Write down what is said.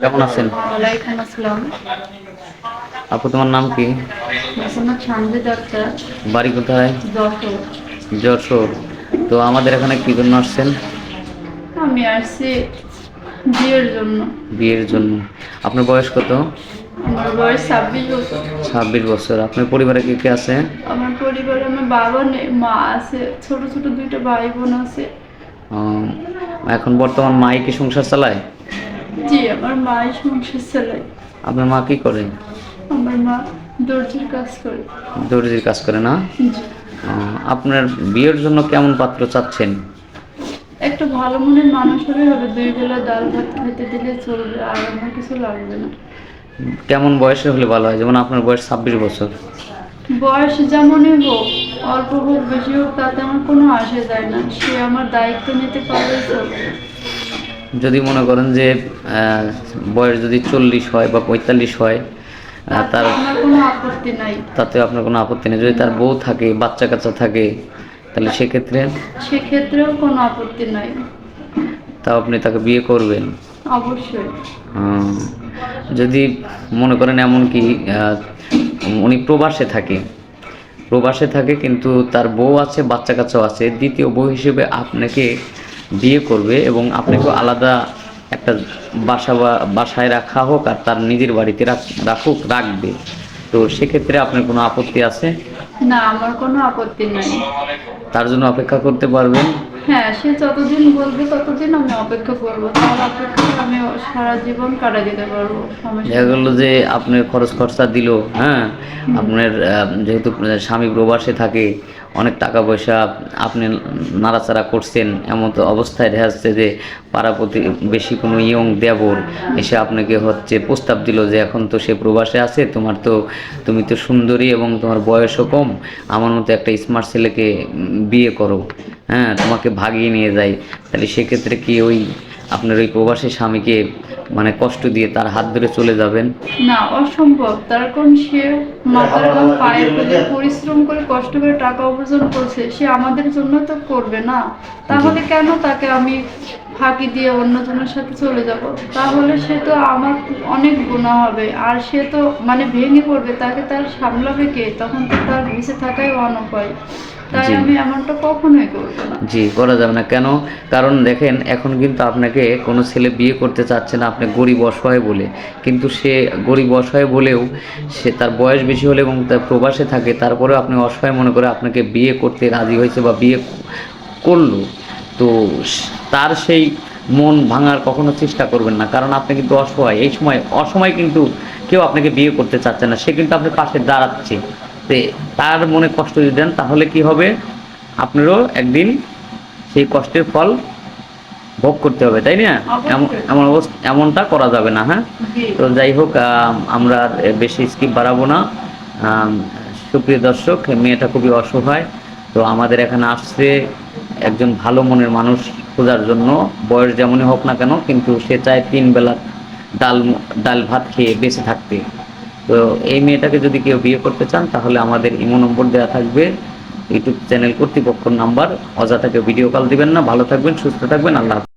কেমন আছেন? ওয়ালাইকুম আসসালাম। আপু তোমার নাম কি? বাড়ি কোথায়? যশোর। যশোর। তো আমাদের এখানে কি জন্য আসছেন? আমি আসছি বিয়ের জন্য। বিয়ের জন্য। আপনার বয়স কত? আমার বয়স ছাব্বিশ বছর। ছাব্বিশ বছর। আপনার পরিবারে কে কে আছে? আমার পরিবারে আমার বাবা নেই মা আছে ছোট ছোট দুইটা ভাই বোন আছে। এখন বর্তমান মাই কি সংসার চালায়? জি আমার মাই সংসার চালায় আপনার মা কি করে? আমার মা দর্জির কাজ করে। দর্জির কাজ করে না? আপনার বিয়ের জন্য কেমন পাত্র চাচ্ছেন? একটা ভালো মনের মানুষ হলে হবে দুই বেলা ডাল ভাত খেতে দিলে চলবে আর আমার কিছু লাগবে না। কেমন বয়সে হলে ভালো হয়? যেমন আপনার বয়স ছাব্বিশ বছর। বয়স যেমনই হোক অল্প হোক বেশি হোক তাতে আমার কোনো আসে যায় না। সে আমার দায়িত্ব নিতে পারলে চলবে। যদি মনে করেন যে বয়স যদি চল্লিশ হয় বা পঁয়তাল্লিশ হয় তাতে তার কোনো আপত্তি নাই। তাতেও আপনার কোনো আপত্তি নেই। যদি তার বউ থাকে বাচ্চা কাচ্চা থাকে তাহলে সেক্ষেত্রে? সেক্ষেত্রেও কোনো আপত্তি নাই। তাও আপনি তাকে বিয়ে করবেন? অবশ্যই। যদি মনে করেন এমন কি উনি প্রবাসে থাকে প্রবাসে থাকে কিন্তু তার বউ আছে বাচ্চা কাচ্চাও আছে দ্বিতীয় বউ হিসেবে আপনাকে বিয়ে করবে এবং আপনাকে আলাদা একটা বাসা বা, বাসায় রাখা হোক আর তার নিজের বাড়িতে রাখ- রাখুক, রাখবে। তো সেক্ষেত্রে আপনার কোনো আপত্তি আছে? না আমার কোনো আপত্তি নাই। তার জন্য অপেক্ষা করতে পারবেন? হ্যাঁ সে যতদিন বলবে ততদিন আমি অপেক্ষা করব। তার অপেক্ষায় আমি সারা জীবন কাটা দিতে পারব সমস্যা দেখা গেলো যে আপনার খরচ খরচা দিল হ্যাঁ? আপনার যেহেতু স্বামী প্রবাসে থাকে অনেক টাকা পয়সা আপনি নাড়াচাড়া করছেন এমন তো অবস্থায় দেখা যাচ্ছে যে পাড়াপতি বেশি কোনো ইয়ং দেবর এসে আপনাকে হচ্ছে প্রস্তাব দিল যে এখন তো সে প্রবাসে আছে তোমার তো তুমি তো সুন্দরী এবং তোমার বয়সও কম। আমার মতো একটা স্মার্ট ছেলেকে বিয়ে করো। হ্যাঁ তোমাকে ভাগিয়ে নিয়ে যায় তাহলে সেক্ষেত্রে কি ওই আপনার ওই প্রবাসী স্বামীকে মানে কষ্ট দিয়ে তার হাত ধরে চলে যাবেন? না অসম্ভব। তার কারণ সে মাথার ঘাম পায়ের ফেলে পরিশ্রম করে কষ্ট করে টাকা উপার্জন করছে সে আমাদের জন্য তো করবে না। তাহলে কেন তাকে আমি ফাঁকি দিয়ে অন্যজনের সাথে চলে যাব তাহলে সে তো আমার অনেক গুণা হবে। আর সে তো মানে ভেঙে পড়বে তাকে তার সামলাবে কে? তখন তো তার বেঁচে থাকাই অনুপায়। তাই। আমি এমনটা কখনোই করব না। জি করা যাবে না। কেন? কারণ দেখেন এখন কিন্তু আপনাকে কোনো ছেলে বিয়ে করতে চাচ্ছে না আপনি গরিব অসহায় বলে। কিন্তু সে গরিব অসহায় বলেও সে তার বয়স বেশি হলে এবং তার প্রবাসে থাকে তারপরেও আপনি অসহায় মনে করে আপনাকে বিয়ে করতে রাজি হয়েছে বা বিয়ে করল। তো তার সেই মন ভাঙার কখনো চেষ্টা করবেন না। কারণ আপনি কিন্তু অসহায়। এই সময় অসময় কিন্তু কেউ আপনাকে বিয়ে করতে চাচ্ছে না। সে কিন্তু আপনার পাশে দাঁড়াচ্ছে। তার মনে কষ্ট যদি দেন তাহলে কি হবে? আপনারও একদিন সেই কষ্টের ফল ভোগ করতে হবে তাই না? এমন এমনটা করা যাবে না হ্যাঁ? তো যাই হোক আমরা বেশি স্কিপ বাড়াবো না। সুপ্রিয় দর্শক মেয়েটা খুবই অসহায়। তো আমাদের এখানে আসছে একজন ভালো মনের মানুষ খোঁজার জন্য, বয়স যেমনই হোক না কেন, কিন্তু সে চায় তিন বেলা ডাল ডাল ভাত খেয়ে বেঁচে থাকতে। তো এই মেয়েটাকে যদি কেউ বিয়ে করতে চান, তাহলে আমাদের ইমো নম্বর দেওয়া থাকবে, ইউটিউব চ্যানেল কর্তৃপক্ষের নাম্বার। অযথাকে ভিডিও কল দিবেন না। ভালো থাকবেন, সুস্থ থাকবেন। আল্লাহ।